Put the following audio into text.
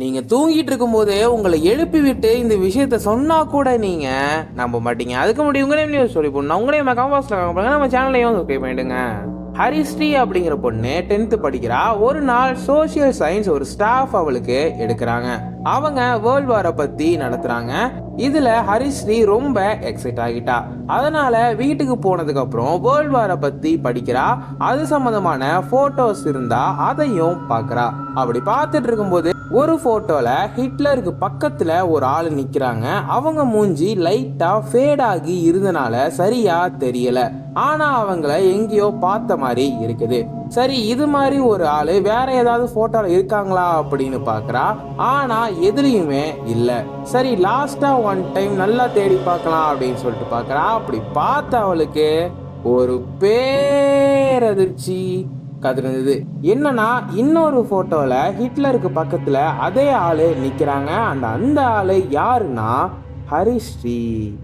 நீங்க தூங்கிட்டு இருக்கும்போதே உங்களை எழுப்பி விட்டு இந்த விஷயத்த சொன்னா கூட நீங்க நம்ப மாட்டீங்க. அதுக்கு முன்னாடி உங்களையும் நியூஸ் சொல்லி போடணும் உங்களையும் கம்பாஸ்ல நம்ம சேனலையும் சப்ஸ்கிரைப் பண்ணிடுங்க. ஹரிஸ்ரீ அப்படிங்கிற பொண்ணு டென்த்து படிக்கிறா. ஒரு நாள் சோஷியல் சயின்ஸ் ஒரு ஸ்டாஃப் அவளுக்கு எடுக்கிறாங்க. அவங்க வேர்ல்ட் வாரை பத்தி நடத்துறாங்க. இதுல ஹரிஸ்ரீ ரொம்ப எக்ஸைட் ஆகிட்டா. அதனால வீட்டுக்கு போனதுக்கு அப்புறம் வேர்ல்ட் வாரை பத்தி படிக்கிறா. அது சம்பந்தமான போட்டோஸ் இருந்தா அதையும் பாக்குறா. அப்படி பார்த்துட்டு இருக்கும்போது ஒரு போட்டோல ஹிட்லருக்கு பக்கத்துல ஒரு ஆள் நிக்கிறாங்க. அவங்க மூஞ்சி லைட்டா ஃபேட் ஆகி இருந்தனால சரியா தெரியல. ஆனா அவங்கள எங்கேயோ பார்த்த மாதிரி இருக்குது. சரி இது மாதிரி ஒரு ஆளு வேற ஏதாவது போட்டோல இருக்காங்களா அப்படின்னு பாக்குறா. ஆனா எதுலயுமே இல்ல. சரி லாஸ்டா ஒன் டைம் நல்லா தேடி பார்க்கலாம் அப்படின்னு சொல்லிட்டு பாக்குறா. அப்படி பார்த்த அவளுக்கு ஒரு பேரதிர்ச்சி கதிர்ந்தது என்னன்னா இன்னொரு போட்டோல ஹிட்லருக்கு பக்கத்துல அதே ஆளு நிக்கிறாங்க. அந்த அந்த ஆளு யாருன்னா ஹரிஸ்ரீ.